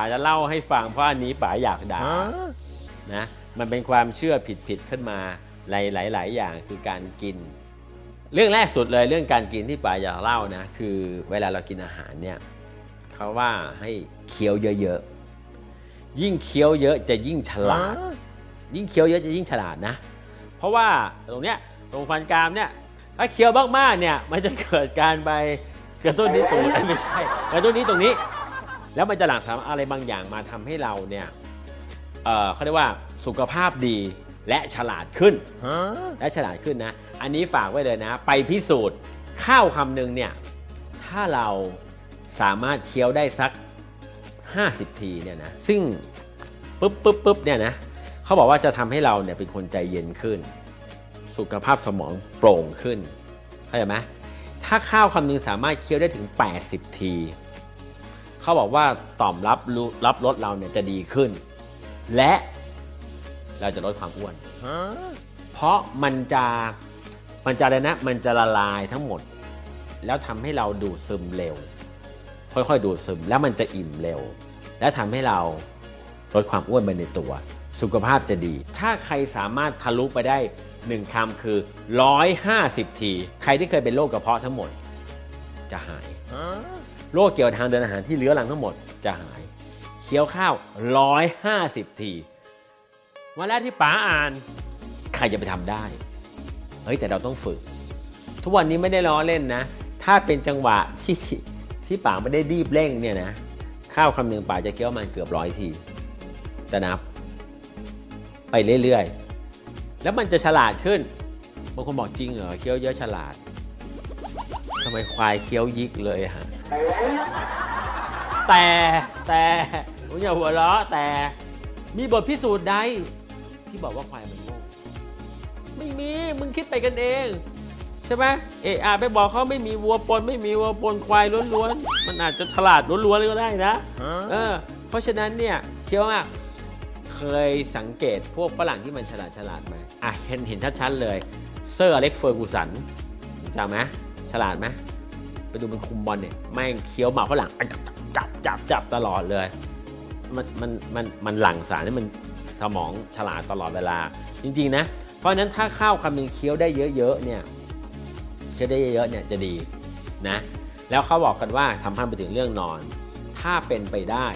าจะเล่าให้ฟังเพราะอันนี้ป๋าอยากด่านะมันเป็นความเชื่อผิดๆขึ้นมาหลายๆอย่างคือการกิน เรื่องแรกสุดเลยเรื่องการกินที่ป๋าอยากเล่านะคือเวลาเรากินอาหารเนี่ยเขาว่าให้เคี้ยวเยอะๆยิ่งเคี้ยวเยอะจะยิ่งฉลาด ยิ่งเคี้ยวเยอะจะยิ่งฉลาดนะ เพราะว่าตรงเนี้ยตรงฟันกรามเนี่ยถ้าเคี้ยวมากๆเนี่ยมันจะเกิดการไปกระตุ้นนี้ตรงนี้ไม่ใช่กระตุ้นนี้ตรงนี้ แล้วมันจะหลั่งสารอะไรบางอย่างมาทำให้เราเนี่ยเอ่อเขาเรียกว่าสุขภาพดีและฉลาดขึ้นและฉลาดขึ้นนะ อันนี้ฝากไว้เลยนะ ไปพิสูจน์ข้าวคำหนึ่งเนี่ย ถ้าเราสามารถเคี้ยวได้สัก 50 ทีเนี่ยนะ ซึ่งปุ๊บปุ๊บปุ๊บเนี่ยนะเขาบอกว่าจะทำให้เราเนี่ยเป็นคนใจเย็นขึ้น สุขภาพสมองโปร่งขึ้น เข้าใจไหมถ้าข้าวคำหนึงสามารถเคี้ยวได้ถึง 80 ที เขาบอกว่าต่อมรับรู้รับรสเราเนี่ยจะดีขึ้น และเราจะลดความอ้วน เพราะมันจะมันจะอะไรนะ มันจะละลายทั้งหมด แล้วทำให้เราดูดซึมเร็ว ค่อยๆ ดูดซึมแล้วมันจะอิ่มเร็ว และทำให้เราลดความอ้วนไปในตัว สุขภาพจะดี ถ้าใครสามารถทะลุไปได้หนึ่งคำคือ 150 ที ใครที่เคยเป็นโรคกระเพาะทั้งหมด จะหาย โรคเกี่ยวกับทางเดินอาหารที่เลื้อรังทั้งหมดจะหาย เคี้ยวข้าว 150 ที วันแรกที่ป๋าอ่าน ใครจะไปทำได้ เฮ้ยแต่เราต้องฝึก ทุกวันนี้ไม่ได้ล้อเล่นนะ ถ้าเป็นจังหวะที่ที่ป๋าไม่ได้รีบเร่งเนี่ยนะ ข้าวคำหนึ่งป๋าจะเคี้ยวมันเกือบร้อยทีจะนับ ไปเรื่อยๆ แล้วมันจะฉลาดขึ้น บางคนบอกจริงเหรอเคี้ยวเยอะฉลาดทำไมควายเคี้ยวยิกเลยฮะ แต่แต่ผมอย่าหัวเราะแต่มีบทพิสูจน์ใดที่บอกว่าควายมันโง่ไม่มีมึงคิดไปกันเอง ใช่ไหมเอออาไปบอกเขาไม่มีวัวปน ไม่มีวัวปนควายล้วนๆมันอาจจะฉลาดล้วนๆก็ได้นะเออ เพราะฉะนั้นเนี่ยเคี้ยวอะเคยสังเกตพวกฝรั่งที่มันฉลาดฉลาดไหมอะเห็นเห็นชัดๆเลย เซอร์อเล็กเฟอร์กูสันจำไหมฉลาดไหม ไปดูมันคุมบอลเนี่ยแม่งเคี้ยวหมากฝรั่งจับจับจับจับตลอดเลย มันมันมันมันหลั่งสารนี่มันสมองฉลาดตลอดเวลา จริงๆนะ เพราะฉะนั้นถ้าข้าวคำหนึงเคี้ยวได้เยอะๆเนี่ยเคี้ยวได้เยอะๆเนี่ยจะดีนะ แล้วเขาบอกกันว่าทำพันไปถึงเรื่องนอน ถ้าเป็นไปได้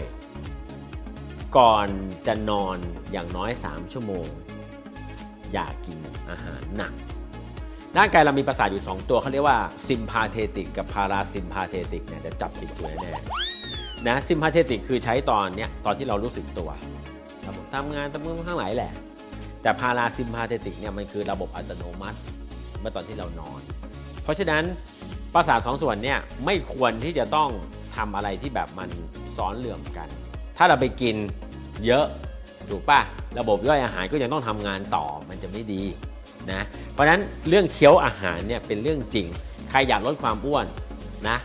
ก่อนจะนอนอย่างน้อย 3 ชั่วโมง อย่ากินอาหารหนัก ร่างกายเรามีประสาทอยู่ 2 ตัวเขาเรียกว่าซิมพาเทติกกับพาราซิมพาเทติกเนี่ยจะจับติดตัวแน่นะซิมพาเทติกคือใช้ตอนเนี้ยตอนที่เรารู้สึกตัวระบบทำงานตำมือข้างหลายแหละ แต่พาราซิมพาเทติกเนี่ยมันคือระบบอัตโนมัติเมื่อตอนที่เรานอน เพราะฉะนั้นประสาทสองส่วนเนี่ยไม่ควรที่จะต้องทำอะไรที่แบบมันซ้อนเหลื่อมกัน ถ้าเราไปกินเยอะถูกป่ะระบบย่อยอาหารก็ยังต้องทำงานต่อมันจะไม่ดี นะเพราะฉะนั้นเรื่องเคี้ยวอาหารเนี่ยเป็นเรื่องจริง ใครอยากลดความอ้วนนะ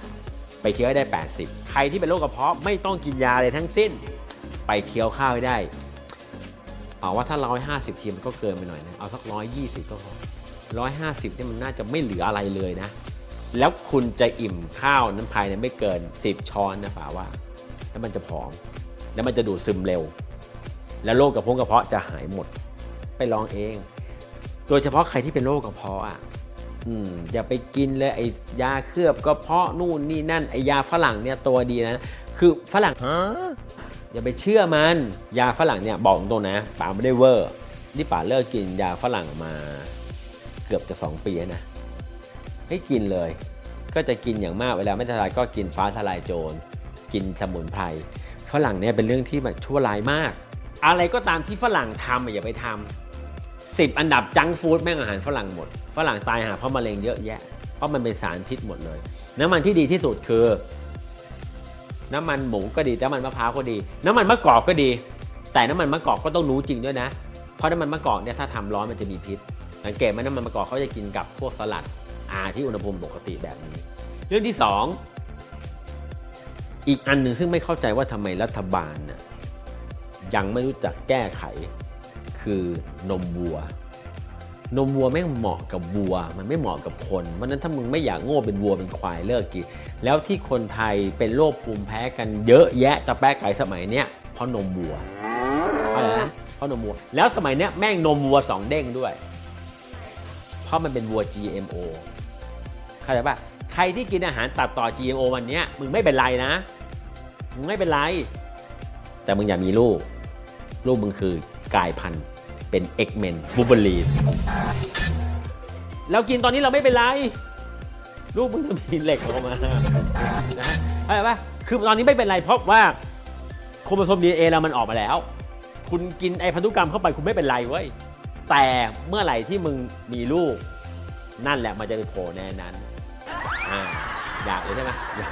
ไปเคี้ยวให้ได้ 80 ใครที่เป็นโรคกระเพาะไม่ต้องกินยาเลยทั้งสิ้น ไปเคี้ยวข้าวให้ได้ เอาว่าถ้าร้อยห้าสิบทีมันก็เกินไปหน่อยนะ เอาสักร้อยยี่สิบก็พอร้อยห้าสิบนี่มันน่าจะไม่เหลืออะไรเลยนะ แล้วคุณจะอิ่มข้าวนั้นภายในไม่เกินสิบช้อนนะฝาว่า แล้วมันจะผอม แล้วมันจะดูดซึมเร็ว แล้วโรคกระเพาะกระเพาะจะหายหมด ไปลองเอง โดยเฉพาะใครที่เป็นโรคกระเพาะอะอืมอย่าไปกินเลยไอ้ยาเคลือบกระเพาะนู่นนี่นั่นไอ้ยาฝรั่งเนี่ยตัวดีนะคือฝรั่งอย่าไปเชื่อมัน ยาฝรั่งเนี่ยบอกตรงนะป๋าไม่ได้เวอร์นี่ป๋าเลิกกินยาฝรั่งมาเกือบจะสองปีแล้วนะให้กินเลย ก็จะกินอย่างมากเวลาไม่ทลายก็กินฟ้าทลายโจรกินสมุนไพรฝรั่งเนี่ยเป็นเรื่องที่แบบชั่วร้ายมาก อะไรก็ตามที่ฝรั่งทำอะอย่าไปทำ สิบอันดับจังฟู้ดแม่งอาหารฝรั่งหมด ฝรั่งตายหาเพราะมะเร็งเยอะแยะ เพราะมันเป็นสารพิษหมดเลย น้ำมันที่ดีที่สุดคือ น้ำมันหมูก็ดี น้ำมันมะพร้าวก็ดี น้ำมันมะกอกก็ดี แต่น้ำมันมะกอกก็ต้องรู้จริงด้วยนะ เพราะน้ำมันมะกอกเนี่ยถ้าทำร้อนมันจะมีพิษ สังเกตไหมน้ำมันมะกอกเขาจะกินกับพวกสลัดอาที่อุณหภูมิปกติแบบนี้ เรื่องที่สองอีกอันหนึ่งซึ่งไม่เข้าใจว่าทำไมรัฐบาลน่ะยังไม่รู้จักแก้ไข คือนมวัว นมวัวแม่งเหมาะกับวัว มันไม่เหมาะกับคนเพราะนั้นถ้ามึงไม่อยากโง่เป็นวัวเป็นควายเลิกกินแล้วที่คนไทยเป็นโรคภูมิแพ้กันเยอะแยะตะแป๊กไก่สมัยเนี้ยเพราะนมวัวเพราะอะไรนะเพราะนมวัว แล้วสมัยเนี้ยแม่งนมวัวสองเด้งด้วย เพราะมันเป็นวัว GMO เข้าใจปะใครที่กินอาหารตัดต่อ GMO วันเนี้ยมึงไม่เป็นไรนะ มึงไม่เป็นไร แต่มึงอย่ามีลูก ลูกมึงคือกลายพันธุ์ เป็น X-Men w o l v e r i n e แล้วกินตอนนี้เราไม่เป็นไร ลูกมึงจะมีเหล็กออกมานะเข้าใจปะคือตอนนี้ไม่เป็นไรเพราะว่าโครโมโซมดีเอเรามันออกมาแล้ว คุณกินไอพันธุกรรมเข้าไปคุณไม่เป็นไรเว้ย แต่เมื่อไหร่ที่มึงมีลูก นั่นแหละมันจะไปโผล่ในนั้นอ่าอยากเลยใช่ไหมอยาก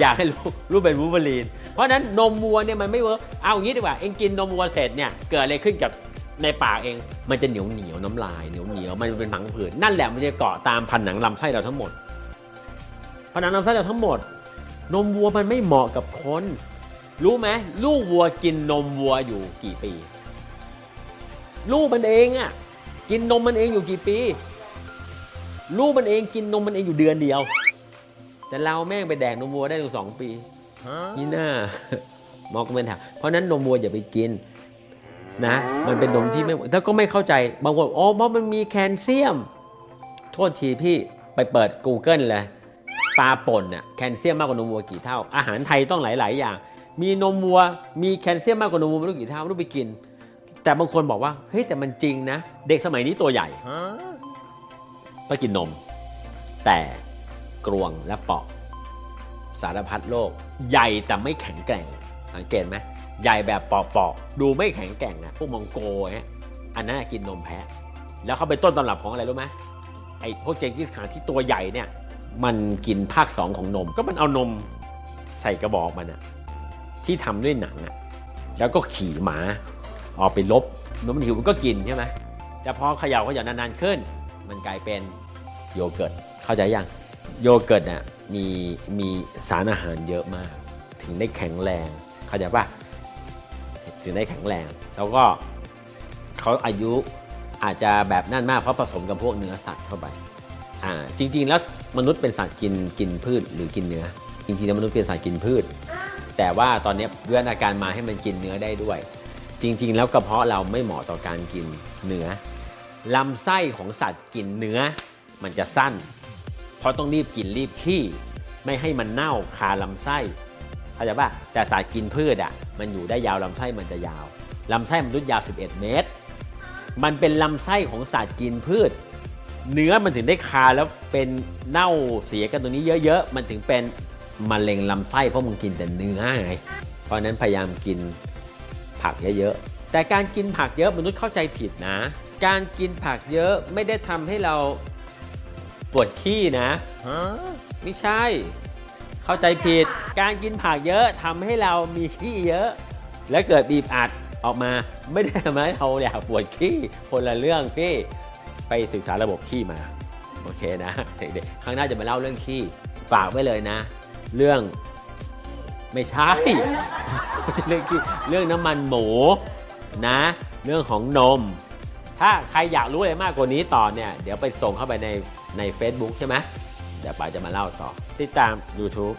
อยากให้ลูกลูกเป็นวูล์ฟเวอรีน เพราะฉะนั้นนมวัวเนี่ยมันไม่เวิร์กเอาอย่างนี้ดีกว่า เองกินนมวัวเสร็จเนี่ยเกิดอะไรขึ้นกับ ในปากเองมันจะเหนียวเหนียวน้ำลายเหนียวเหนียวมันเป็นผังผืดนั่นแหละมันจะเกาะตามผนังลำไส้เราทั้งหมดผนังลำไส้เราทั้งหมด นมวัวมันไม่เหมาะกับคน รู้ไหมลูกวัวกินนมวัวอยู่กี่ปี ลูกมันเองอะ่ะ กินนมมันเองอยู่กี่ปี ลูกมันเองกินนมมันเองอยู่เดือนเดียว แต่เราแม่งไปแดกนมวัวได้ถึงสองปีนี่น่าหมอก็เป็นถามเพราะฉะนั้นนมวัวอย่าไปกิน นะมันเป็นนมที่ไม่ถ้าก็ไม่เข้าใจบางคนอ๋อเพราะมันมีแคลเซียม โทษทีพี่ไปเปิด Google เลยปลาป่นน่ะแคลเซียมมากกว่านมวัวกี่เท่า อาหารไทยต้องหลาย ๆ อย่าง มีนมวัว มีแคลเซียมมากกว่านมวัวไม่รู้กี่เท่าไม่รู้ไปกิน แต่บางคนบอกว่าเฮ้ยแต่มันจริงนะ เด็กสมัยนี้ตัวใหญ่ก็กินนม แต่กรวงและปอกสารพัดโรคใหญ่แต่ไม่แข็งแกร่งสังเกตไหม ใหญ่แบบปอกๆดูไม่แข็งแกร่งนะพวกมองโกเนี่ยอันนั้นกินนมแพะ แล้วเขาไปนต้นตำรับของอะไรรู้ไหมไอ้พวกเจงกิสข่านที่ตัวใหญ่เนี่ย มันกินภาคสองของนม ก็มันเอานมใส่กระบอกมันอะที่ทำด้วยหนังอะแล้วก็ขี่หมาออกไปลบนมมันหิวมันก็กินใช่ไหมแต่พอเขย่าเขย่านานๆขึ้น มันกลายเป็นโยเกิร์ตเข้าใจยังโยเกิร์ตเนี่ยมีมีสารอาหารเยอะมาก ถึงได้แข็งแรง เข้าใจปะ ถึงได้แข็งแรง แล้วก็เขาอายุอาจจะแบบนั่นมากเพราะผสมกับพวกเนื้อสัตว์เข้าไปอ่าจริง ๆ แล้วมนุษย์เป็นสัตว์กินกินพืชหรือกินเนื้อ จริงๆแล้วมนุษย์เป็นสัตว์กินพืช แต่ว่าตอนนี้วิวัฒนาการมาให้มันกินเนื้อได้ด้วย จริง ๆ แล้วกระเพาะเราไม่เหมาะต่อการกินเนื้อลำไส้ของสัตว์กินเนื้อมันจะสั้น เพราะต้องรีบกินรีบขี้ไม่ให้มันเน่าคาลำไส้ เข้าใจป่ะแต่สัตว์กินพืชอะมันอยู่ได้ยาวลำไส้มันจะยาวลำไส้มนุษย์ยาว 11 เมตร มันเป็นลำไส้ของสัตว์กินพืช เนื้อมันถึงได้คาแล้วเป็นเน่าเสียกันตรงนี้เยอะๆ มันถึงเป็นมะเร็งลำไส้เพราะมึงกินแต่เนื้อไง เพราะฉะนั้นพยายามกินผักเยอะๆ แต่การกินผักเยอะมนุษย์เข้าใจผิดนะ การกินผักเยอะไม่ได้ทำให้เราปวดขี้นะ ไม่ใช่ เข้าใจผิด การกินผักเยอะทำให้เรามีขี้เยอะ และเกิดบีบอัดออกมาไม่ได้ทำให้เราอยากปวดขี้คนละเรื่องพี่ไปศึกษาระบบขี้มาโอเคนะเด็กๆครั้งหน้าจะมาเล่าเรื่องขี้ฝากไว้เลยนะ เรื่องไม่ใช่ไม่ใช่เรื่องขี้เรื่องน้ำมันหมูนะ เรื่องของนม ถ้าใครอยากรู้อะไรมากกว่านี้ต่อเนี่ย เดี๋ยวไปส่งเข้าไปในใน Facebook ใช่ไหม เดี๋ยวป๋าจะมาเล่าต่อติดตาม YouTube